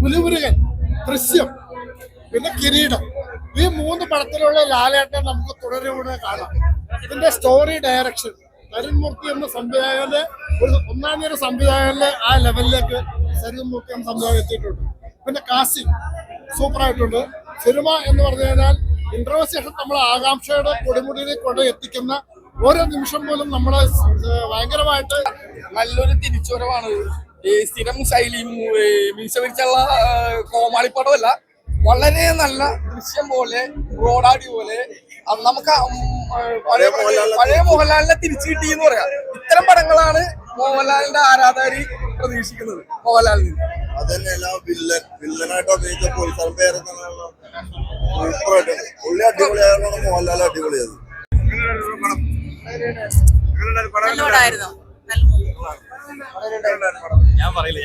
പുലിമുരുകൻ ദൃശ്യം പിന്നെ കിരീടം. ഈ മൂന്ന് പടത്തിലുള്ള ലാലേട്ടൻ നമുക്ക് തുടരുകൂടെ കാണാം. ഇതിന്റെ സ്റ്റോറി ഡയറക്ഷൻ തരുൺമൂർത്തി എന്ന സംവിധായകന്റെ ഒരു ഒന്നാം തീയതി സംവിധായകന്റെ ആ ലെവലിലേക്ക് തരുൺമൂർത്തി എന്ന സംവിധായകൻ എത്തിയിട്ടുണ്ട്. പിന്നെ കാസ്റ്റിംഗ് സൂപ്പറായിട്ടുണ്ട് സിനിമ എന്ന് പറഞ്ഞു കഴിഞ്ഞാൽ ഇന്റർവ്യൂ ശേഷം നമ്മൾ ആകാംക്ഷയുടെ കൊടിമുടിയിലേക്ക് കൊണ്ട് എത്തിക്കുന്ന ഓരോ നിമിഷം പോലും നമ്മളെ ഭയങ്കരമായിട്ട് നല്ലൊരു തിരിച്ചുവരവാണ് ഈ സ്ഥിരം ശൈലിയും മീശ പിരിച്ചുള്ള കോമാളിപ്പടമല്ല വളരെ നല്ല ദൃശ്യം പോലെ റോഡാടി പോലെ നമുക്ക് പഴയ പഴയ മോഹൻലാലിനെ തിരിച്ചു കിട്ടി. എന്ന് പറയാം. ഇത്തരം പടങ്ങളാണ് മോഹൻലാലിന്റെ ആരാധകര് പ്രതീക്ഷിക്കുന്നത് മോഹൻലാലിൽ നിന്ന് അതന്നെയല്ല വില്ലൻ വില്ലനായിട്ട് അഭിനയിച്ച പോലീസാർ പേര് സൂപ്പറായിട്ട് പുള്ളി അടിപൊളിയായതാണ് മോഹൻലാൽ അടിപൊളിയത് നല്ലോണായിരുന്നു നല്ല ഞാൻ പറയില്ല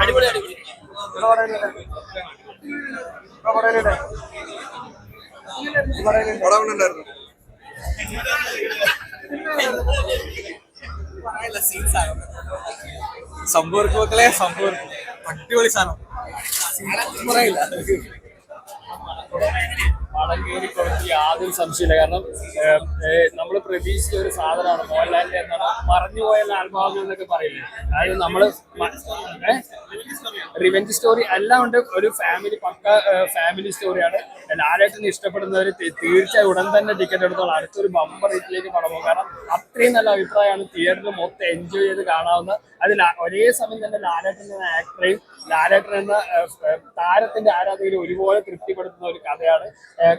അടിപൊളി അടിപൊളി. സംഭവർക്ക് മക്കളെ സംഭവർക്ക് അടിപൊളി സാധനം. പറയില്ല. കയറി കുറച്ച് യാതൊരു സംശയമില്ല കാരണം നമ്മൾ പ്രതീക്ഷിച്ച ഒരു സാധനമാണ് മോഹൻലാലിന്റെ എന്താണ് മറഞ്ഞു പോയ ആത്മാവ് എന്നൊക്കെ പറയില്ലേ? അതായത് നമ്മൾ റിവെഞ്ച് സ്റ്റോറി എല്ലാം ഉണ്ട്. ഒരു ഫാമിലി പക്ക ഫാമിലി സ്റ്റോറിയാണ് ലാലേട്ടന് ഇഷ്ടപ്പെടുന്നവർ തീർച്ചയായും ഉടൻ തന്നെ ടിക്കറ്റ് എടുത്തോളാം. അടുത്തൊരു ബമ്പർ ഇതിലേക്ക് പടം പോകും കാരണം അത്രയും നല്ല അഭിപ്രായമാണ് തിയേറ്ററിൽ മൊത്തം എൻജോയ് ചെയ്ത് കാണാവുന്ന. അതിൽ ഒരേ സമയം തന്നെ ലാലേട്ടൻ എന്ന ആക്ടറെയും ലാലേട്ടൻ എന്ന താരത്തിന്റെ ആരാധകരും ഒരുപോലെ തൃപ്തിപ്പെടുത്തുന്ന ഒരു കഥയാണ്.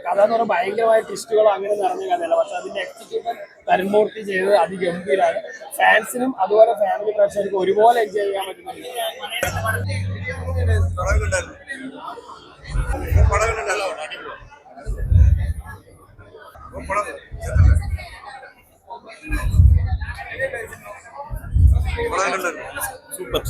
കഥ എന്ന് പറഞ്ഞാൽ ഭയങ്കരമായ ട്വിസ്റ്റുകളോ അങ്ങനെ നിറഞ്ഞ കഥയല്ല. പക്ഷെ അതിന്റെ എക്സിക്യൂഷൻ തരംമൂർത്തി ചെയ്തത് അതിഗംഭീരാണ്. ഫാൻസിനും അതുപോലെ ഫാമിലി പ്രേക്ഷകർക്കും ഒരുപോലെ എൻജോയ് ചെയ്യാൻ പറ്റുന്നുണ്ട്. Sir super